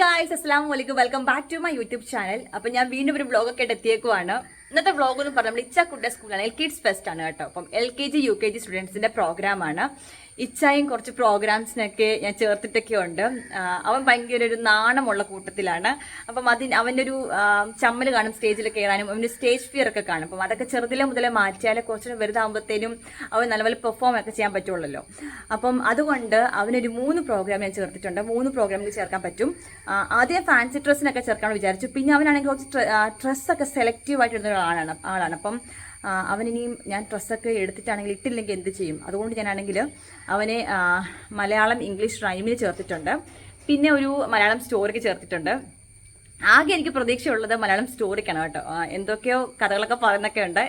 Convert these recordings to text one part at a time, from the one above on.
Guys അസ്സാം വലൈക്കും welcome back to my YouTube channel അപ്പൊ ഞാൻ വീണ്ടും ഒരു വ്ളോഗ് ഒക്കെ ആയിട്ട് എത്തിയേക്കുവാണ് ഇന്നത്തെ വ്ളോഗ് എന്ന് പറഞ്ഞാൽ ഇച്ചാക്കുട്ട സ്കൂളാണ് എൽ കിഡ്സ് ഫെസ്റ്റ് ആണ് കേട്ടോ. അപ്പം L K G U K G സ്റ്റുഡൻസിന്റെ programme ആണ്. ഇച്ചായും കുറച്ച് പ്രോഗ്രാംസിനൊക്കെ ഞാൻ ചേർത്തിട്ടൊക്കെ ഉണ്ട്. അവൻ ഭയങ്കര ഒരു നാണമുള്ള കൂട്ടത്തിലാണ്. അപ്പം അതിന് അവന്റെ ഒരു ചമ്മൽ കാണും സ്റ്റേജിൽ കയറാനും അവന്റെ സ്റ്റേജ് ഫിയർ ഒക്കെ കാണും. അപ്പം അതൊക്കെ ചെറുതിലെ മുതലേ മാറ്റിയാൽ കുറച്ചുകൂടെ വലുതാകുമ്പോഴത്തേനും അവൻ നല്ലപോലെ പെർഫോം ഒക്കെ ചെയ്യാൻ പറ്റുള്ളല്ലോ. അപ്പം അതുകൊണ്ട് അവനൊരു മൂന്ന് പ്രോഗ്രാം ഞാൻ ചേർത്തിട്ടുണ്ട്. മൂന്ന് പ്രോഗ്രാമിൽ ചേർക്കാൻ പറ്റും. ആദ്യം ഫാൻസി ഡ്രസ്സിനൊക്കെ ചേർക്കാമെന്ന് വിചാരിച്ചു. പിന്നെ അവനാണെങ്കിൽ കുറച്ച് ഡ്രസ്സൊക്കെ സെലക്റ്റീവ് ആയിട്ട് ഇടുന്ന ആളാണ് ആളാണ്. അപ്പം അവനിനിയും ഞാൻ ഡ്രസ്സൊക്കെ എടുത്തിട്ടാണെങ്കിൽ ഇട്ടില്ലെങ്കിൽ എന്ത് ചെയ്യും? അതുകൊണ്ട് ഞാനാണെങ്കിൽ അവനെ മലയാളം ഇംഗ്ലീഷ് റൈമിന് ചേർത്തിട്ടുണ്ട്. പിന്നെ ഒരു മലയാളം സ്റ്റോറിക്ക് ചേർത്തിട്ടുണ്ട്. ആകെ എനിക്ക് പ്രതീക്ഷയുള്ളത് മലയാളം സ്റ്റോറിക്കാണ് കേട്ടോ. എന്തൊക്കെയോ കഥകളൊക്കെ പറയുന്നൊക്കെ ഉണ്ട്.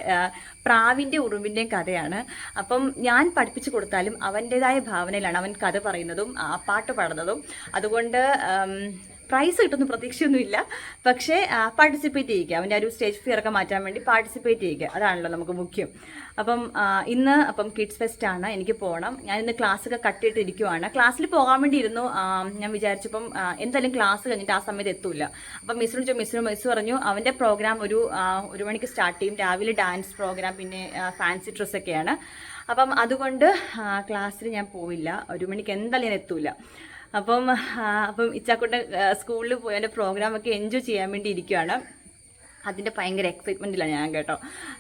പ്രാവിന്റെ ഉറുമ്പിന്റെയും കഥയാണ്. അപ്പം ഞാൻ പഠിപ്പിച്ചു കൊടുത്താലും അവന്റെതായ ഭാവനയിലാണ് അവൻ കഥ പറയുന്നതും പാട്ട് പാടുന്നതും. അതുകൊണ്ട് പ്രൈസ് കിട്ടുന്ന പ്രതീക്ഷയൊന്നുമില്ല. പക്ഷേ പാർട്ടിസിപ്പേറ്റ് ചെയ്യുക. അവന്റെ ഒരു സ്റ്റേജ് ഫിയർ ഒക്കെ മാറ്റാൻ വേണ്ടി പാർട്ടിസിപ്പേറ്റ് ചെയ്യുക. അതാണല്ലോ നമുക്ക് മുഖ്യം. അപ്പം ഇന്ന് അപ്പം കിഡ്സ് ഫെസ്റ്റ് ആണ്. എനിക്ക് പോകണം ഞാൻ ഇന്ന് ക്ലാസ് ഒക്കെ കട്ടിയിട്ട് ഇരിക്കുവാണ്. ക്ലാസ്സിൽ പോകാൻ വേണ്ടി ഇരുന്നു. ഞാൻ വിചാരിച്ചപ്പം എന്തായാലും ക്ലാസ് കഴിഞ്ഞിട്ട് ആ സമയത്ത് എത്തൂല. അപ്പം മിസ്സിനോട് ചോദിച്ചു മിസ്സിനോട് മിസ് പറഞ്ഞു. അവന്റെ പ്രോഗ്രാം ഒരു ഒരു മണിക്ക് സ്റ്റാർട്ട് ചെയ്യും. രാവിലെ ഡാൻസ് പ്രോഗ്രാം പിന്നെ ഫാൻസി ഡ്രസ്സൊക്കെയാണ് അപ്പം അതുകൊണ്ട് ക്ലാസ്സിൽ ഞാൻ പോവില്ല. ഒരു മണിക്ക് എന്തായാലും ഞാൻ എത്തൂല. അപ്പം അപ്പം ഇച്ചാക്കുട്ടൻ സ്കൂളിൽ പോയി എന്റെ പ്രോഗ്രാമൊക്കെ എൻജോയ് ചെയ്യാൻ വേണ്ടി ഇരിക്കുകയാണ് അതിന്റെ ഭയങ്കര എക്സൈറ്റ്മെന്റിലാണ് ഞാൻ കേട്ടോ.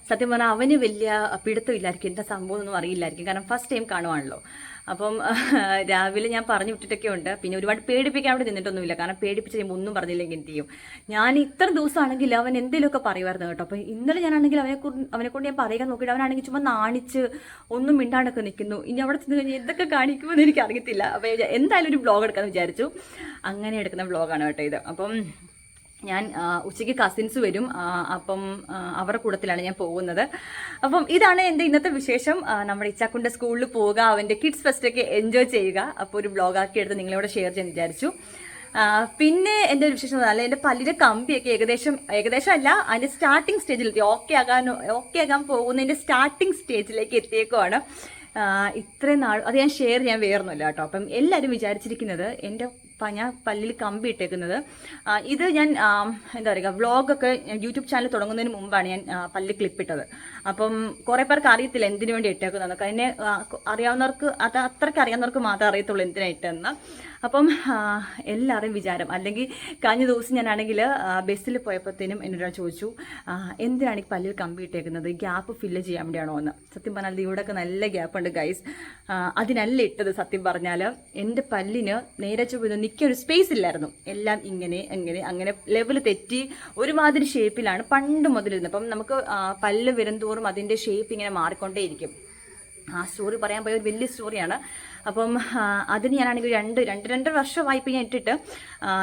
സത്യം പറഞ്ഞാൽ അവന് വലിയ പിടുത്തമില്ലായിരിക്കും. എന്താ സംഭവം ഒന്നും അറിയില്ലായിരിക്കും. കാരണം ഫസ്റ്റ് ടൈം കാണുവാണല്ലോ. അപ്പം രാവിലെ ഞാൻ പറഞ്ഞു വിട്ടിട്ടൊക്കെ ഉണ്ട്. പിന്നെ ഒരുപാട് പേടിപ്പിക്കാൻ അവിടെ നിന്നിട്ടൊന്നുമില്ല. കാരണം പേടിപ്പിച്ച് കഴിയുമ്പോൾ ഒന്നും പറഞ്ഞില്ലെങ്കിൽ എന്ത് ചെയ്യും? ഞാൻ ഇത്ര ദിവസമാണെങ്കിൽ അവൻ എന്തെങ്കിലുമൊക്കെ പറയുമായിരുന്നു കേട്ടോ. അപ്പം ഇന്നലെ ഞാനാണെങ്കിൽ അവനെ അവനെ കൊണ്ട് ഞാൻ പറയാൻ നോക്കിയിട്ട് അവനാണെങ്കിൽ ചുമ്മാ നാണിച്ച് ഒന്നും മിണ്ടാണ്ടൊക്കെ നിൽക്കുന്നു. ഇനി അവിടെ ചെന്ന് കഴിഞ്ഞാൽ എന്തൊക്കെ കാണിക്കുമെന്ന് എനിക്ക് അറിയത്തില്ല അപ്പം എന്തായാലും ഒരു ബ്ലോഗ് എടുക്കാമെന്ന് വിചാരിച്ചു. അങ്ങനെ എടുക്കുന്ന ബ്ലോഗാണ് കേട്ടോ ഇത്. അപ്പം ഞാൻ ഉച്ചയ്ക്ക് കസിൻസ് വരും അപ്പം അവരുടെ കൂട്ടത്തിലാണ് ഞാൻ പോകുന്നത്. അപ്പം ഇതാണ് എന്റെ ഇന്നത്തെ വിശേഷം. നമ്മുടെ ഇച്ചാക്കുണ്ട സ്കൂളിൽ പോവുക അവന്റെ കിഡ്സ് ഫെസ്റ്റൊക്കെ എൻജോയ് ചെയ്യുക. അപ്പോൾ ഒരു ബ്ലോഗാക്കി എടുത്ത് നിങ്ങളോട് ഷെയർ ചെയ്യാൻ വിചാരിച്ചു. പിന്നെ എന്റെ ഒരു വിശേഷം അല്ല എന്റെ പല്ലിന്റെ കമ്പിയൊക്കെ ഏകദേശം ഏകദേശം അല്ല അതിന്റെ സ്റ്റാർട്ടിങ് സ്റ്റേജിലെത്തി ഓക്കെ ആകാൻ ഓക്കെ ആകാൻ പോകുന്നതിന്റെ സ്റ്റാർട്ടിങ് സ്റ്റേജിലേക്ക് എത്തിയേക്കുവാണ്. ആ, ഇത്രയും നാൾ അത് ഞാൻ ഷെയർ ചെയ്യാൻ വേറൊന്നുമില്ല കേട്ടോ. അപ്പം എല്ലാവരും വിചാരിച്ചിരിക്കുന്നത് എന്റെ ഞാൻ പല്ലിൽ കമ്പി ഇട്ടേക്കുന്നത്. ഇത് ഞാൻ എന്താ പറയുക വ്ളോഗൊക്കെ യൂട്യൂബ് ചാനൽ തുടങ്ങുന്നതിന് മുമ്പാണ് ഞാൻ പല്ല് ക്ലിപ്പിട്ടത് അപ്പം കുറേ പേർക്ക് അറിയത്തില്ല എന്തിനു വേണ്ടി ഇട്ടേക്കുന്നതെന്നൊക്കെ അതിനെ അറിയാവുന്നവർക്ക് അത് അത്രയ്ക്ക് അറിയാവുന്നവർക്ക് മാത്രമേ അറിയത്തുള്ളൂ എന്തിനാ ഇട്ടെന്ന്. അപ്പം എല്ലാവരും വിചാരം അല്ലെങ്കിൽ കഴിഞ്ഞ ദിവസം ഞാനാണെങ്കിൽ ബസ്സിൽ പോയപ്പോഴത്തേനും എന്നോട് ചോദിച്ചു എന്തിനാണ് ഈ പല്ലിൽ കമ്പി ഇട്ടേക്കുന്നത്? ഗ്യാപ്പ് ഫില്ല് ചെയ്യാൻ വേണ്ടിയാണോ എന്ന്. സത്യം പറഞ്ഞാൽ ഇവിടെയൊക്കെ നല്ല ഗ്യാപ്പ് ഉണ്ട് ഗൈസ്. അതിനല്ല ഇട്ടത് സത്യം പറഞ്ഞാൽ. എന്റെ പല്ലിന് നേരെ നിൽക്കാൻ ഒരു സ്പേസ് ഇല്ലായിരുന്നു. എല്ലാം ഇങ്ങനെ അങ്ങനെ അങ്ങനെ ലെവൽ തെറ്റി ഒരുമാതിരി ഷേപ്പിലാണ് പണ്ട് മുതലിരുന്നത്. അപ്പം നമുക്ക് പല്ല് വരുംതോറും അതിന്റെ ഷേപ്പ് ഇങ്ങനെ മാറിക്കൊണ്ടേയിരിക്കും. ആ സ്റ്റോറി പറയാൻ പോയ ഒരു വലിയ സ്റ്റോറിയാണ് അപ്പം അതിന് ഞാനാണെങ്കിൽ രണ്ട് രണ്ട് രണ്ടര വർഷമായി ഇപ്പം ഞാൻ ഇട്ടിട്ട്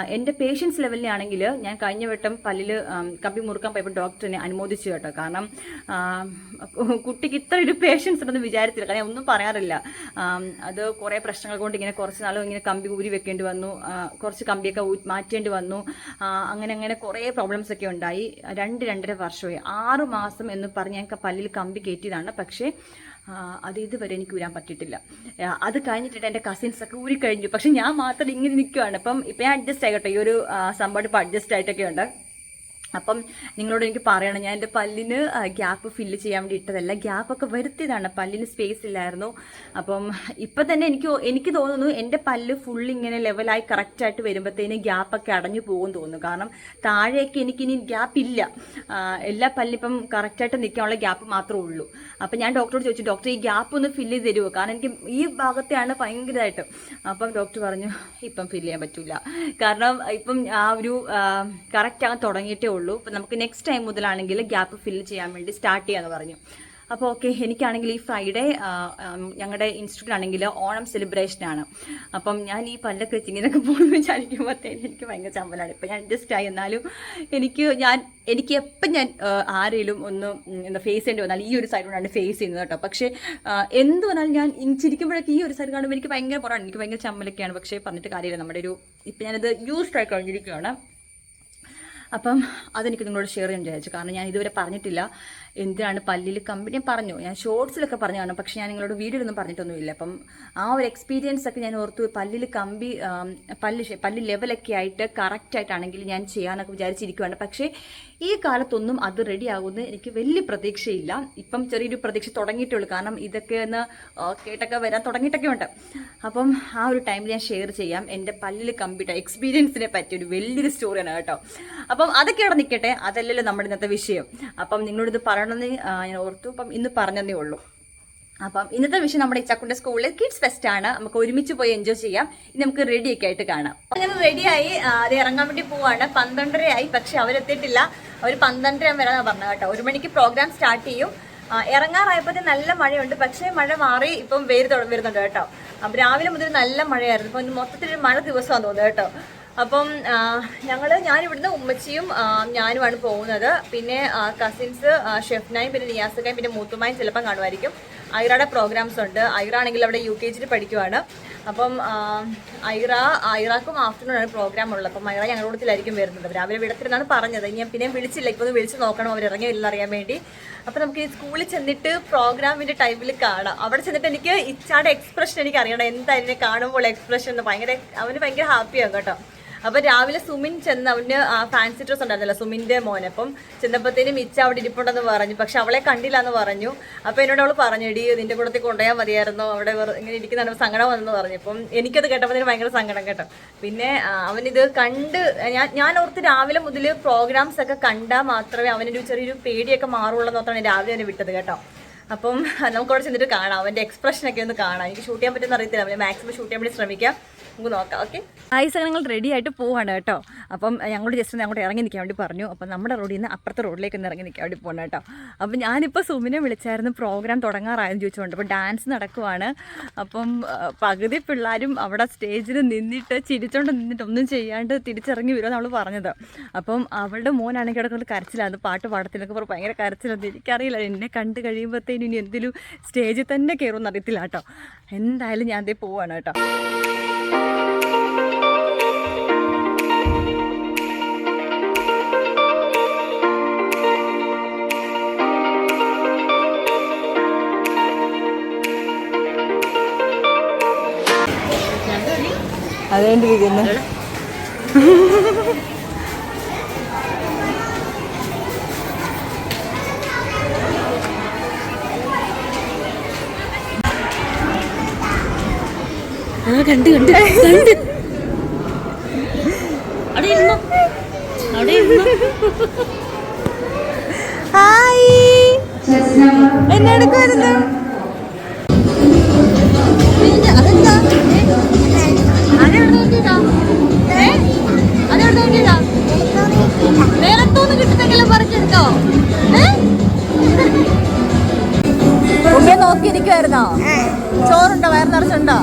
എന്റെ പേഷ്യൻസ് ലെവലിനാണെങ്കിൽ ഞാൻ കഴിഞ്ഞ വട്ടം പല്ലിൽ കമ്പി മുറുക്കാൻ പോയപ്പോൾ ഡോക്ടറിനെ അനുമോദിച്ചു കേട്ടോ. കാരണം കുട്ടിക്ക് ഇത്ര ഒരു പേഷ്യൻസ് ഉണ്ടെന്ന് വിചാരിച്ചില്ല. കാരണം ഒന്നും പറയാറില്ല. അത് കുറേ പ്രശ്നങ്ങൾ കൊണ്ട് ഇങ്ങനെ കുറച്ച് നാളും ഇങ്ങനെ കമ്പി ഊരി വെക്കേണ്ടി വന്നു. കുറച്ച് കമ്പിയൊക്കെ മാറ്റേണ്ടി വന്നു. അങ്ങനെ അങ്ങനെ കുറേ പ്രോബ്ലംസ് ഒക്കെ ഉണ്ടായി. രണ്ട് രണ്ടര വർഷമായി. ആറ് മാസം എന്ന് പറഞ്ഞ് ഞങ്ങൾക്ക് പല്ലിൽ കമ്പി കയറ്റിയതാണ്. പക്ഷേ അത് ഇതുവരെ എനിക്ക് വരാൻ പറ്റിയിട്ടില്ല. അത് കഴിഞ്ഞിട്ട് എന്റെ കസിൻസ് ഒക്കെ ഊരി കഴിഞ്ഞു പക്ഷെ ഞാൻ മാത്രം ഇങ്ങനെ നിൽക്കുകയാണ് അപ്പം ഇപ്പം ഞാൻ അഡ്ജസ്റ്റ് ആയിക്കോട്ടെ. ഈ ഒരു സംഭവം ഇപ്പോൾ അഡ്ജസ്റ്റ് ആയിട്ടൊക്കെ ഉണ്ട് അപ്പം നിങ്ങളോട് എനിക്ക് പറയണം. ഞാൻ എന്റെ പല്ലിന് ഗ്യാപ്പ് ഫില്ല് ചെയ്യാൻ വേണ്ടി ഇട്ടതല്ല ഗ്യാപ്പൊക്കെ വരുത്തിയതാണ്. പല്ലിന് സ്പേസ് ഇല്ലായിരുന്നു. അപ്പം ഇപ്പം തന്നെ എനിക്ക് എനിക്ക് തോന്നുന്നു എന്റെ പല്ല് ഫുൾ ഇങ്ങനെ ലെവലായി കറക്റ്റായിട്ട് വരുമ്പോഴത്തേന് ഗ്യാപ്പൊക്കെ അടഞ്ഞു പോകും തോന്നുന്നു. കാരണം താഴേക്ക് എനിക്കിനി ഗ്യാപ്പ് ഇല്ല. എല്ലാ പല്ലിപ്പം കറക്റ്റായിട്ട് നിൽക്കാനുള്ള ഗ്യാപ്പ് മാത്രമേ ഉള്ളൂ. അപ്പം ഞാൻ ഡോക്ടറോട് ചോദിച്ചു ഡോക്ടർ ഈ ഗ്യാപ്പ് ഒന്ന് ഫില്ല് ചെയ്ത് തരുമോ? കാരണം എനിക്ക് ഈ ഭാഗത്തെയാണ് ഭയങ്കരമായിട്ട്. അപ്പം ഡോക്ടർ പറഞ്ഞു ഇപ്പം ഫില്ല് ചെയ്യാൻ പറ്റില്ല കാരണം ഇപ്പം ആ ഒരു കറക്റ്റ് ആകാൻ തുടങ്ങിയിട്ടേ ഉള്ളൂ. അപ്പം നമുക്ക് നെക്സ്റ്റ് ടൈം മുതലാണെങ്കിൽ ഗ്യാപ്പ് ഫില്ല് ചെയ്യാൻ വേണ്ടി സ്റ്റാർട്ട് ചെയ്യാമെന്ന് പറഞ്ഞു. അപ്പോൾ ഓക്കെ എനിക്കാണെങ്കിൽ ഈ ഫ്രൈഡേ ഞങ്ങളുടെ ഇൻസ്റ്റിറ്റ്യൂട്ട് ആണെങ്കിൽ ഓണം സെലിബ്രേഷനാണ് അപ്പം ഞാൻ ഈ പല്ലൊക്കെ വെച്ച് ഇങ്ങനെയൊക്കെ പോകുന്നു വിചാരിക്കുമ്പോഴത്തേന് എനിക്ക് ഭയങ്കര ചമ്മലാണ്. ഇപ്പം ഞാൻ അഡ്ജസ്റ്റ് ആയി. എന്നാലും എനിക്ക് ഞാൻ എനിക്ക് എപ്പം ഞാൻ ആരെങ്കിലും ഒന്ന് എന്താ ഫേസ് ചെയ്യേണ്ടി വന്നാൽ ഈ ഒരു സൈഡ് കൊണ്ടാണ് ഫേസ് ചെയ്യുന്നത് കേട്ടോ. പക്ഷേ എന്ത് വന്നാലും ഞാൻ ചിരിക്കുമ്പോഴൊക്കെ ഈ ഒരു സൈഡ് കാണുമ്പോൾ എനിക്ക് ഭയങ്കര പുറമാണ് എനിക്ക് ഭയങ്കര ചമ്മലൊക്കെയാണ്. പക്ഷേ പറഞ്ഞിട്ട് കാര്യമില്ല. നമ്മുടെ ഒരു ഇപ്പം ഞാനത് യൂസ്ഡ് ആയി കഴിഞ്ഞിരിക്കുകയാണ് അപ്പം അതെനിക്ക് നിങ്ങളോട് ഷെയർ ചെയ്യാൻ വിചാരിച്ചു. കാരണം ഞാൻ ഇതുവരെ പറഞ്ഞിട്ടില്ല. എന്തിനാണ് പല്ലിൽ കമ്പനി പറഞ്ഞു. ഞാൻ ഷോർട്സിലൊക്കെ കാരണം പക്ഷേ ഞാൻ നിങ്ങളോട് വീഡിയോയിലൊന്നും പറഞ്ഞിട്ടൊന്നുമില്ല. അപ്പം ആ ഒരു എക്സ്പീരിയൻസ് ഒക്കെ ഞാൻ ഓർത്തു. പല്ലിൽ കമ്പി പല്ല് പല്ല് ലെവലൊക്കെ ആയിട്ട് കറക്റ്റായിട്ടാണെങ്കിൽ ഞാൻ ചെയ്യാനൊക്കെ വിചാരിച്ചിരിക്കുകയാണ് പക്ഷേ ഈ കാലത്തൊന്നും അത് റെഡി ആകുമെന്ന് എനിക്ക് വലിയ പ്രതീക്ഷയില്ല. ഇപ്പം ചെറിയൊരു പ്രതീക്ഷ തുടങ്ങിയിട്ടുള്ളൂ. കാരണം ഇതൊക്കെ ഒന്ന് കേട്ടൊക്കെ വരാൻ തുടങ്ങിയിട്ടൊക്കെ ഉണ്ട്. അപ്പം ആ ഒരു ടൈമിൽ ഞാൻ ഷെയർ ചെയ്യാം. എന്റെ പല്ലിൽ കമ്പിട്ട എക്സ്പീരിയൻസിനെ പറ്റിയ ഒരു വലിയൊരു സ്റ്റോറിയാണ് കേട്ടോ. അപ്പം അതൊക്കെ അവിടെ നിൽക്കട്ടെ അതല്ലല്ലോ നമ്മുടെ ഇന്നത്തെ വിഷയം. അപ്പം നിങ്ങളോട് പറയണമെന്ന് ഞാൻ ഓർത്തു. അപ്പം ഇന്ന് പറഞ്ഞതേ ഉള്ളൂ. അപ്പം ഇന്നത്തെ വിഷയം നമ്മുടെ ഇച്ചക്കുണ്ട സ്കൂളിൽ കിഡ്സ് ഫെസ്റ്റ് ആണ്. നമുക്ക് ഒരുമിച്ച് പോയി എൻജോയ് ചെയ്യാം. ഇനി നമുക്ക് റെഡി ഒക്കെ ആയിട്ട് കാണാം. അങ്ങനെ റെഡിയായി അത് ഇറങ്ങാൻ വേണ്ടി പോവാണ്. പന്ത്രണ്ടരയായി പക്ഷെ അവരെത്തിയിട്ടില്ല. അവർ പന്ത്രണ്ടര വരാൻ പറഞ്ഞത് കേട്ടോ. ഒരു മണിക്ക് പ്രോഗ്രാം സ്റ്റാർട്ട് ചെയ്യും. ഇറങ്ങാറായപ്പോഴത്തെ നല്ല മഴയുണ്ട്. പക്ഷേ മഴ മാറി ഇപ്പം വെയിൽ വരുന്നുണ്ട് കേട്ടോ. രാവിലെ മുതൽ നല്ല മഴയായിരുന്നു. ഇപ്പം മൊത്തത്തിൽ മഴ ദിവസമാണെന്ന് തോന്നുന്നു കേട്ടോ. അപ്പം ഞങ്ങൾ ഞാനിവിടുന്ന് ഉമ്മച്ചിയും ഞാനുമാണ് പോകുന്നത്. പിന്നെ കസിൻസ് ഷെഫ്നായും പിന്നെ നിയാസക്കായും പിന്നെ മൂത്തുമായും ചിലപ്പം കാണുമായിരിക്കും. ഐറയുടെ പ്രോഗ്രാംസ് ഉണ്ട്. ഐറ ആണെങ്കിൽ അവിടെ യു കെ ജിയിൽ പഠിക്കുവാണ്. അപ്പം ഐറ ഐറാക്കും ആഫ്റ്റർനൂൺ ആണ് പ്രോഗ്രാം ഉള്ളത്. അപ്പം ഐറ ഞങ്ങളുടെ കൂട്ടത്തിലായിരിക്കും വരുന്നത്. രാവിലെ വിടത്തിരുന്നാണ് പറഞ്ഞത്. ഞാൻ പിന്നെ വിളിച്ചില്ല. ഇപ്പോൾ ഒന്ന് വിളിച്ച് നോക്കണം. അവർ ഇറങ്ങിയില്ല അറിയാൻ വേണ്ടി. അപ്പം നമുക്ക് ഈ സ്കൂളിൽ ചെന്നിട്ട് പ്രോഗ്രാമിന്റെ ടൈമിൽ കാണാം. അവിടെ ചെന്നിട്ട് എനിക്ക് ഇച്ചാടെ എക്സ്പ്രഷൻ എനിക്ക് അറിയണം. എന്തായാലും കാണുമ്പോൾ എക്സ്പ്രഷൻ ഭയങ്കര അവന് ഭയങ്കര ഹാപ്പിയാകും കേട്ടോ. അപ്പൊ രാവിലെ സുമിൻ ചെന്ന് അവന് ഫാൻസി ഡ്രസ് ഉണ്ടായിരുന്നല്ലോ സുമിന്റെ മോൻ അപ്പം ചെന്നപ്പോഴത്തേനും ഇച്ച അവിടെ ഇരിപ്പുണ്ടെന്ന് പറഞ്ഞു. പക്ഷെ അവളെ കണ്ടില്ല എന്ന് പറഞ്ഞു. അപ്പൊ എന്നോട് അവൾ പറഞ്ഞു ഇടി നിന്റെ കൂടത്തിൽ കൊണ്ടുപോയാൽ മതിയായിരുന്നു. അവിടെ ഇങ്ങനെ ഇരിക്കുന്ന സങ്കടം വന്നെന്ന് പറഞ്ഞു. അപ്പം എനിക്കത് കേട്ടപ്പോൾ ഭയങ്കര സങ്കടം കേട്ടോ. പിന്നെ അവനിത് കണ്ട് ഞാൻ ഞാൻ ഓർത്ത് രാവിലെ മുതൽ പ്രോഗ്രാംസ് ഒക്കെ കണ്ടാൽ മാത്രമേ അവനൊരു ചെറിയൊരു പേടിയൊക്കെ മാറുള്ളൂ എന്ന് ഓർത്താണ് രാവിലെ അവനെ വിട്ടത് കേട്ടോ. അപ്പം നമുക്ക് അവിടെ ചെന്നിട്ട് കാണാം. അവന്റെ എക്സ്പ്രഷൻ ഒക്കെ ഒന്ന് കാണാം. എനിക്ക് ഷൂട്ട് ചെയ്യാൻ പറ്റുമെന്ന് അറിയത്തില്ല. അവന് മാക്സിമം ഷൂട്ട് ചെയ്യാൻ വേണ്ടി ശ്രമിക്കാം. നമുക്ക് നോക്കാം ഞങ്ങൾ റെഡി ആയിട്ട് പോവാണ് കേട്ടോ. അപ്പം ഞങ്ങളോട് ജസ്റ്റ് അങ്ങോട്ട് ഇറങ്ങി നിൽക്കാൻ വേണ്ടി പറഞ്ഞു. അപ്പം നമ്മുടെ റോഡിൽ നിന്ന് അപ്പുറത്തെ റോഡിലേക്ക് ഒന്ന് ഇറങ്ങി നിൽക്കാൻ വേണ്ടി പോകണം കേട്ടോ. അപ്പം ഞാനിപ്പോൾ സുമിനെ വിളിച്ചായിരുന്നു പ്രോഗ്രാം തുടങ്ങാറായെന്ന് ചോദിച്ചുകൊണ്ട്. അപ്പോൾ ഡാൻസ് നടക്കുവാണ്. അപ്പം പകുതി പിള്ളേരും അവിടെ സ്റ്റേജിൽ നിന്നിട്ട് ചിരിച്ചോണ്ട് നിന്നിട്ട് ഒന്നും ചെയ്യാണ്ട് തിരിച്ചിറങ്ങി വരുമെന്ന് അവൾ പറഞ്ഞത്. അപ്പം അവളുടെ മോനാണെങ്കിൽ അവിടെ കരച്ചിലാണ് പാട്ട് പാടത്തിലൊക്കെ പറഞ്ഞു ഭയങ്കര കരച്ചിലാണ് എനിക്കറിയില്ല എന്നെ കണ്ടു കഴിയുമ്പോഴത്തേനും ഇനി എന്തെങ്കിലും സ്റ്റേജിൽ തന്നെ കയറുമെന്ന് അറിയത്തില്ല കേട്ടോ. എന്തായാലും ഞാൻ അതേ പോവാണ് കേട്ടോ. അതേണ്ടിരിക്കുന്നു ആ കണ്ട് കണ്ട് കണ്ട്. അവിടെ ഇരുന്നോ? അവിടെ ഇരുന്നോ? ഹായ്. എന്നെ എടുക്കുമായിരുന്നു അതെന്താ? അതെവിടെ നോക്കിയതാ? ഏ? അതെവിടെ നോക്കിയതാ? നേരത്തോന്ന് കിട്ടുന്നെങ്കിലും പറിച്ചെടുത്തോ. ഏ? ഉമ്മയെ നോക്കിയിരിക്കുമായിരുന്നോ ചോറുണ്ടോ? വയറ് നിറച്ചുണ്ടോ?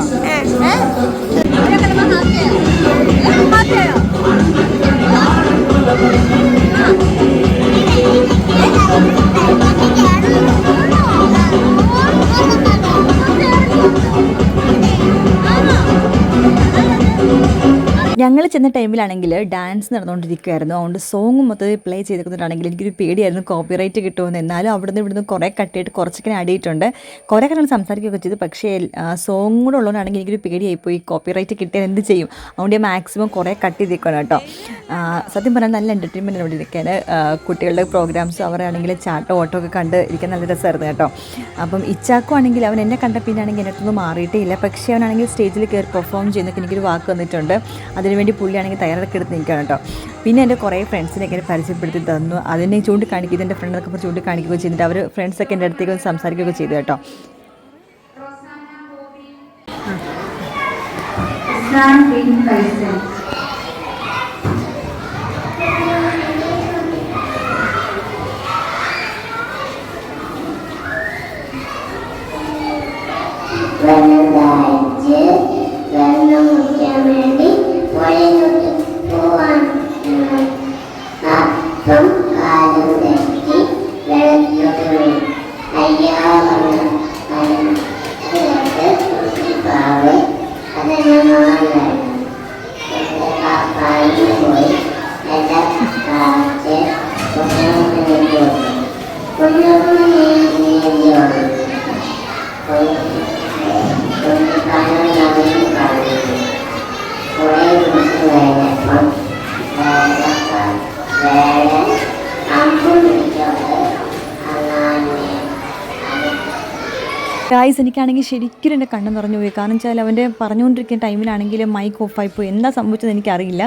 ഏ. ഞങ്ങൾ ചെന്ന ടൈമിലാണെങ്കിൽ ഡാൻസ് നടന്നുകൊണ്ടിരിക്കുമായിരുന്നു അതുകൊണ്ട് സോങ് മൊത്തത്തിൽ പ്ലേ ചെയ്തിട്ടുണ്ടെങ്കിൽ എനിക്കൊരു പേടിയായിരുന്നു. കോപ്പിറൈറ്റ് കിട്ടുമെന്ന് എന്നാലും അവിടുന്ന് ഇവിടുന്ന് കുറേ കട്ടിയിട്ട് കുറച്ചൊക്കെ അടിയിട്ടുണ്ട് കുറേ കാര്യങ്ങൾ സംസാരിക്കുകയൊക്കെ ചെയ്തു. പക്ഷേ സോങ് കൂടെ ഉള്ളതുകൊണ്ടാണെങ്കിൽ എനിക്കൊരു പേടിയായിപ്പോയി കോപ്പിറൈറ്റ് കിട്ടിയാൽ എന്ത് ചെയ്യും? അതുകൊണ്ട് ഞാൻ മാക്സിമം കുറേ കട്ട് ചെയ്തേക്കണം കേട്ടോ. സത്യം പറഞ്ഞാൽ നല്ല എന്റർടൈൻമെന്റ് അവിടെ ഇരിക്കാൻ കുട്ടികളുടെ പ്രോഗ്രാംസ് അവരാണെങ്കിൽ ചാട്ടോ ഓട്ടോ ഒക്കെ കണ്ട് ഇരിക്കാൻ നല്ല രസമായിരുന്നു കേട്ടോ. അപ്പം ഇച്ചാക്കോ ആണെങ്കിൽ അവൻ എന്നെ കണ്ട പിന്നാണെങ്കിൽ എന്റെ അടുത്തൊന്നും മാറിയിട്ടേ ഇല്ല. പക്ഷേ അവനാണെങ്കിൽ സ്റ്റേജിൽ കയറി പെർഫോം ചെയ്യുന്നൊക്കെ എനിക്കൊരു വാക്ക് വന്നിട്ടുണ്ട്. അതിനുവേണ്ടി പുള്ളിയാണെങ്കിൽ തയ്യാറൊക്കെ എടുത്ത് നിൽക്കുകയാണ് കേട്ടോ. പിന്നെ എന്റെ കുറേ ഫ്രണ്ട്സിനെ ഇങ്ങനെ പരിചയപ്പെടുത്തി തന്നു. അതിനെ ചൂണ്ടിക്കാണിക്കും എന്റെ ഫ്രണ്ടൊക്കെ പറഞ്ഞ് ചൂണ്ടിക്കാണിക്കുകയോ ചെയ്തിട്ട് അവർ ഫ്രണ്ട്സൊക്കെ എന്റെ അടുത്തേക്ക് ഒന്ന് സംസാരിക്കുകയൊക്കെ ചെയ്തു കേട്ടോ. Thank bin ഗായ്സ് എനിക്കാണെങ്കിൽ ശരിക്കും എന്റെ കണ്ണ് നിറഞ്ഞു പോയി. കാരണം വെച്ചാൽ അവന്റെ പറഞ്ഞുകൊണ്ടിരിക്കുന്ന ടൈമിലാണെങ്കിൽ മൈക്ക് ഓഫായി പോയി എന്താ സംഭവിച്ചത് എനിക്കറിയില്ല.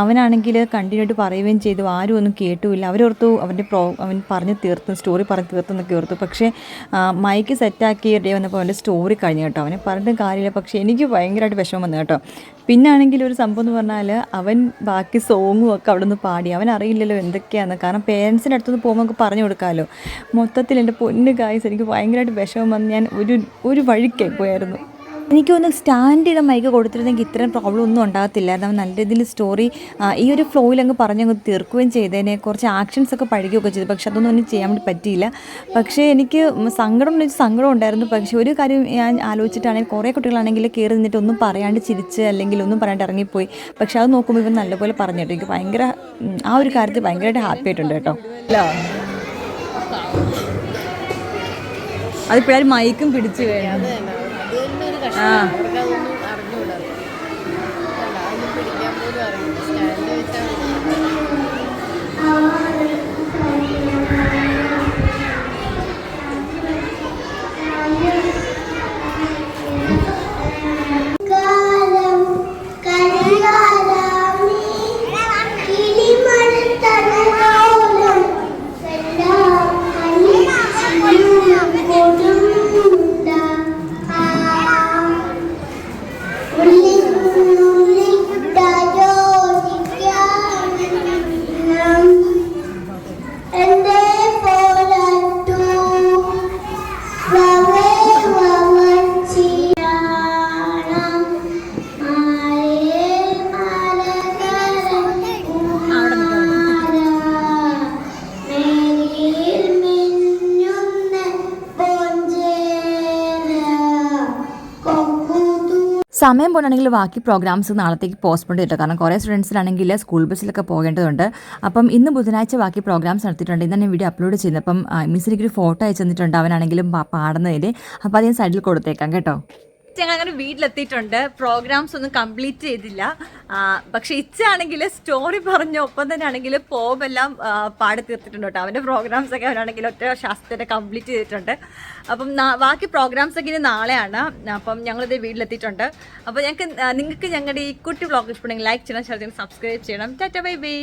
അവനാണെങ്കിൽ കണ്ടിന്യൂ ആയിട്ട് പറയുകയും ചെയ്തു. ആരും ഒന്നും കേട്ടുമില്ല. അവരോർത്തു അവന്റെ പ്രോ അവൻ പറഞ്ഞ് തീർത്തു സ്റ്റോറി പറഞ്ഞ് തീർത്തെന്നൊക്കെ ഓർത്തു. പക്ഷേ മൈക്ക് സെറ്റാക്കി ഡേ വന്നപ്പോൾ അവന്റെ സ്റ്റോറി കഴിഞ്ഞു കേട്ടോ. അവനെ പറഞ്ഞിട്ടും കാര്യമില്ല. പക്ഷേ എനിക്ക് ഭയങ്കരമായിട്ട് വിഷമം വന്നു കേട്ടോ. പിന്നെ ആണെങ്കിൽ ഒരു സംഭവം എന്ന് പറഞ്ഞാൽ അവൻ ബാക്കി സോങ്ങും ഒക്കെ അവിടെ നിന്ന് പാടി. അവൻ അറിയില്ലല്ലോ എന്തൊക്കെയാണ് കാരണം പേരൻസിന്റെ അടുത്തുനിന്ന് പോകുമ്പോൾ നമുക്ക് പറഞ്ഞു കൊടുക്കാമല്ലോ മൊത്തത്തിൽ എന്റെ പൊന്ന് ഗായ്സ് എനിക്ക് ഭയങ്കരമായിട്ട് വിഷമം വന്ന് ഞാൻ ഒരു ഒരു വഴിക്കായി പോയായിരുന്നു. എനിക്ക് തോന്നുന്നു സ്റ്റാൻഡ് ചെയ്ത മൈക്ക് കൊടുത്തിരുന്നെങ്കിൽ ഇത്രയും പ്രോബ്ലം ഒന്നും ഉണ്ടാകത്തില്ലായിരുന്നു നമ്മൾ നല്ല രീതിയിൽ സ്റ്റോറി ഈ ഒരു ഫ്ലോയിൽ അങ്ങ് പറഞ്ഞങ്ങ് തീർക്കുകയും ചെയ്തതിനെ കുറച്ച് ആക്ഷൻസ് ഒക്കെ പഠിക്കുകയൊക്കെ ചെയ്തു. പക്ഷെ അതൊന്നും ഒന്നും ചെയ്യാൻ വേണ്ടി പറ്റിയില്ല. പക്ഷേ എനിക്ക് സങ്കടം എന്ന് വെച്ചാൽ സങ്കടം ഉണ്ടായിരുന്നു. പക്ഷേ ഒരു കാര്യം ഞാൻ ആലോചിച്ചിട്ടാണെങ്കിൽ കുറേ കുട്ടികളാണെങ്കിൽ കയറി നിന്നിട്ട് ഒന്നും പറയാണ്ട് ചിരിച്ച് അല്ലെങ്കിൽ ഒന്നും പറയാണ്ട് ഇറങ്ങിപ്പോയി. പക്ഷെ അത് നോക്കുമ്പോൾ ഇവർ നല്ലപോലെ പറഞ്ഞു കേട്ടോ എനിക്ക് ഭയങ്കര ആ ഒരു കാര്യത്തിൽ ഭയങ്കരമായിട്ട് ഹാപ്പി ആയിട്ടുണ്ട് കേട്ടോ. അതിപ്പോഴും മൈക്കും പിടിച്ചു വേണം ആ സമയം പോലാണെങ്കിൽ ബാക്കി പ്രോഗ്രാംസ് നാളത്തേക്ക് പോസ്റ്റ്പോൺ ചെയ്തിട്ടോ കാരണം കുറേ സ്റ്റുഡൻസിനാണെങ്കിൽ സ്കൂൾ ബസ്സിലൊക്കെ പോകേണ്ടതുണ്ട്. അപ്പം ഇന്ന് ബുധനാഴ്ച ബാക്കി പ്രോഗ്രാംസ് നടത്തിയിട്ടുണ്ട്. ഇന്ന് തന്നെ വീഡിയോ അപ്ലോഡ് ചെയ്യുന്നത് അപ്പം മിസ്സിലേക്ക് ഒരു ഫോട്ടോ അയച്ചു തന്നിട്ടുണ്ട്. അവനാണെങ്കിലും പാടുന്നതിൽ അപ്പോൾ അത് ഞാൻ സൈഡിൽ കൊടുത്തേക്കാം കേട്ടോ. ഞങ്ങൾ അങ്ങനെ വീട്ടിലെത്തിയിട്ടുണ്ട്. പ്രോഗ്രാംസ് ഒന്നും കംപ്ലീറ്റ് ചെയ്തില്ല. പക്ഷെ ഇച്ചാണെങ്കിൽ സ്റ്റോറി പറഞ്ഞ ഒപ്പം തന്നെ ആണെങ്കിൽ പോവെല്ലാം പാടി തീർത്തിട്ടുണ്ട് കേട്ടോ. അവന്റെ പ്രോഗ്രാംസ് ഒക്കെ അവനാണെങ്കിൽ ഒറ്റ ശാസ്ത്രത്തെ കംപ്ലീറ്റ് ചെയ്തിട്ടുണ്ട്. അപ്പം ബാക്കി പ്രോഗ്രാംസ് ഒക്കെ ഇനി നാളെയാണ്. അപ്പം ഞങ്ങളിത് വീട്ടിലെത്തിയിട്ടുണ്ട്. അപ്പോൾ ഞങ്ങൾക്ക് നിങ്ങൾക്ക് ഞങ്ങളുടെ ഈ കുട്ടി വ്ളോഗ് ഇഷ്ടപ്പെടുന്നെങ്കിൽ ലൈക്ക് ചെയ്യണം ഷെയർ ചെയ്യണം സബ്സ്ക്രൈബ് ചെയ്യണം. Tata bye bye